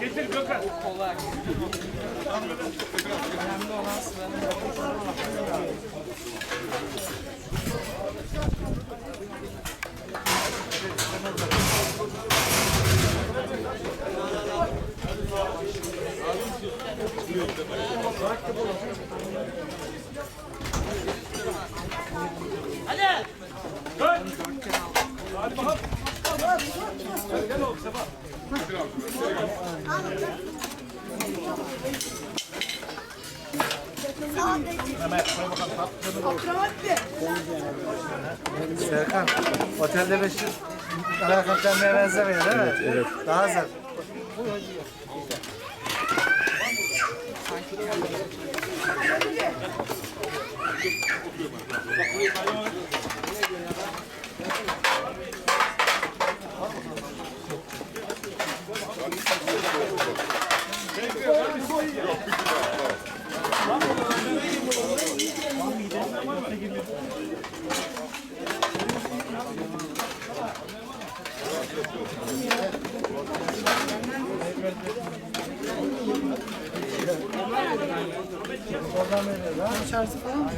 Getir Gökhan. kolay. Önemli olan sıranın Dön. Hadi bakalım. Serkan, otelde beş ana kaptanlığa benzemiyor değil mi? Evet, evet. Daha zor. Oradan veriyor. Ha, içerisi falan mı?